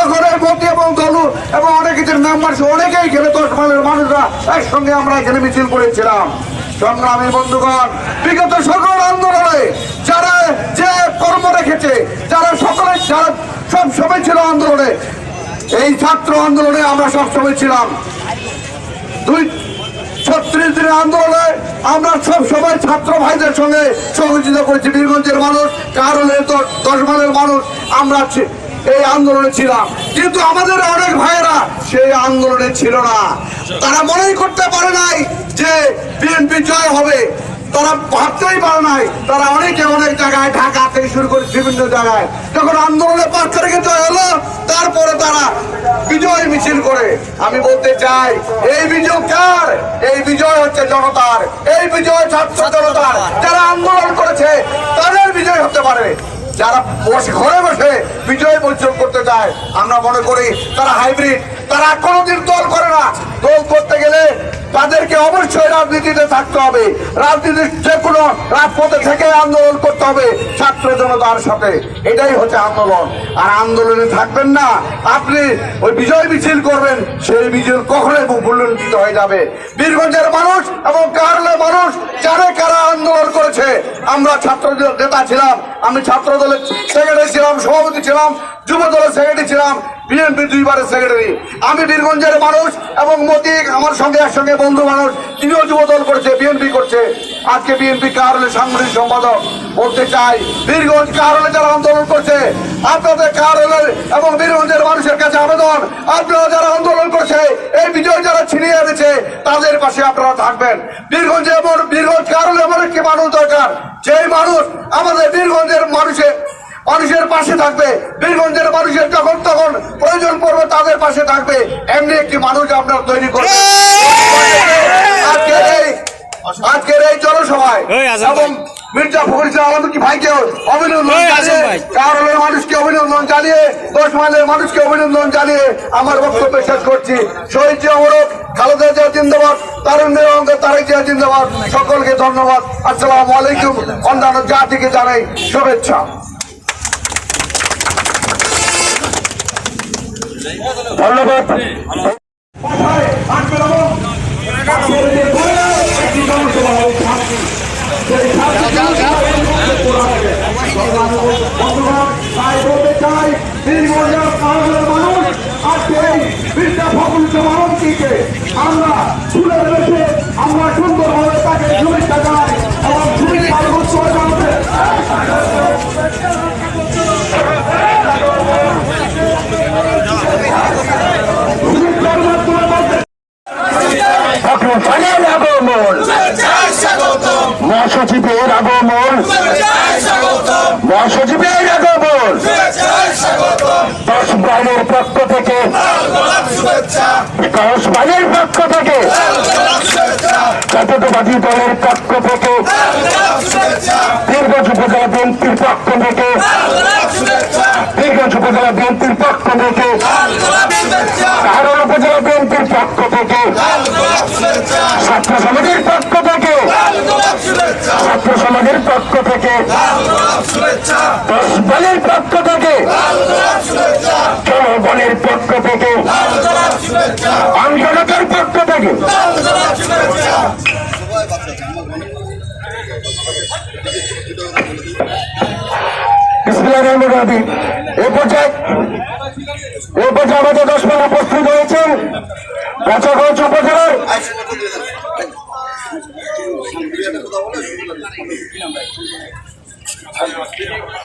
সকলের মতি এবং দলু এবং অনেক কিছু মেম্বার অনেকেই এখানে দশ মাইলের মানুষরা একসঙ্গে আমরা এখানে মিছিল করেছিলাম। সংগ্রামী বন্ধুগণ, বিগত সকল আন্দোলনে যারা যে কর্ম রেখেছে, যারা সকলে, যারা সব সময় ছিল আন্দোলনে, এই ছাত্র আন্দোলনে আমরা সব সময় ছিলাম। দুই, ছত্রিশ দিনের আন্দোলনে আমরা সব সময় ছাত্র ভাইদের সঙ্গে সহযোগিতা করেছি। বীরগঞ্জের মানুষ কারণের দশ মাইলের মানুষ, আমরা এই আন্দোলনে ছিলাম। কিন্তু আমাদের অনেক ভাইয়েরা সেই আন্দোলনে ছিল না। তারা মনেই করতে পারে নাই যে বিএনপি জয় হবে। তারা ভাবতেই পারে নাই, তারা অনেকে অনেক জায়গায়, ঢাকা থেকে শুরু করে বিভিন্ন জায়গায় যখন আন্দোলনে পাঁচ তারিখে জয় হলো, তারপরে তারা বিজয় মিছিল করে। আমি বলতে চাই, এই বিজয় কার? এই বিজয় হচ্ছে জনতার, এই বিজয় ছাত্র জনতার। যারা আন্দোলন করেছে তাদের বিজয় হতে পারে যারা বসে ঘরে বসে বিজয় বর্জন করতে চায়, আমরা মনে করি তারা হাইব্রিড তারা কোনোদিন দল করে না। দল করতে গেলে তাদেরকে অবশ্যই রাজনীতিতে থাকতে হবে। রাজনীতির যে কোনো রাজপথে থেকে আন্দোলন করতে হবে ছাত্র জনতার সাথে। এটাই হচ্ছে আন্দোলন। আর আন্দোলনে থাকবেন না। আপনি ওই বিজয় মিছিল করবেন, সেই বিজয় কখনোই মূল্যায়িত হয়ে যাবে। বীরগঞ্জের মানুষ এবং কারলের মানুষ যারা কারা আন্দোলন করেছে। আমরা ছাত্র নেতা ছিলাম, আমি ছাত্র দলের সেক্রেটারি ছিলাম, সভাপতি ছিলাম যুব দলের সেক্রেটারি ছিলাম। বিএনপি দুইবারের সেক্রেটারি আমি বীরগঞ্জের মানুষ এবং মতি আমার সঙ্গে একসঙ্গে বন্ধু মানুষ, তিনিও যুব দল করছে, বিএনপি করছে। আজকে বিএনপি কার হলে সাংগঠনিক সম্পাদক বলতে চাই, বীরগঞ্জ কারণে যারা আন্দোলন করছে, আপনাদের কারণের এবং বীরগঞ্জের মানুষের কাছে আবেদন, আপনারা যারা আন্দোলন করছে, এই বিজয় যারা ছিনিয়ে এনেছে, তাদের পাশে আপনারা থাকবেন। বীরগঞ্জে এমন, বীরগঞ্জ কার হলে এমন একটি মানুষ দরকার, যেই মানুষ আমাদের বীরগঞ্জের মানুষের মানুষের পাশে থাকবে। বীরগঞ্জের মানুষের যখন তখন প্রয়োজন পড়বে তাদের পাশে থাকবে। এমনি একটি মানুষ আপনার তৈরি করবে। আজকের এই আজকের এই জনসভায়। এবং মির্জা ফখর আলমকে ভাইকে অভিনন্দন জানিয়ে কারণের মানুষকে অভিনন্দন জানিয়ে দশ মাইলের মানুষকে অভিনন্দন জানিয়ে আমার বক্তব্য শেষ করছি। শহীদ জিয়া মোরক খালেদা জিয়া জিন্দাবাদ তারুণ্যের অঙ্গে তারেক জিয়া জিন্দাবাদ। সকলকে ধন্যবাদ। আসসালামু আলাইকুম। অন্যান্য জাতিকে জানাই শুভেচ্ছা। ধন্যবাদ আমরা তুলে ধরেছে আমরা সুন্দরভাবে তাকে শুভেচ্ছা জানাই এবং শুভেচ্ছা উৎসব জানাতে শুভেচ্ছার মাধ্যমে বলতে ফাইনাল আগমন মহাসচিবের আগমন। মহাসচিবের আগমন। দশ বাইরের পক্ষ থেকে। দশ বাইরের পক্ষ থেকে। জাতীয়তাবাদী দলের পক্ষ থেকে। বীরগঞ্জ উপজেলা বিএনপির পক্ষ থেকে। বীরগঞ্জ উপজেলা বিএনপির পক্ষ থেকে। কাহারোল বলের পক্ষ থেকে। জনগণের পক্ষ থেকে? আন্দোলনের পক্ষ থেকে। এ পর্যায়ে এ পর্যায়ে আমাদের দশ জন উপস্থিত হয়েছেন কাছাগঞ্জ উপজেলার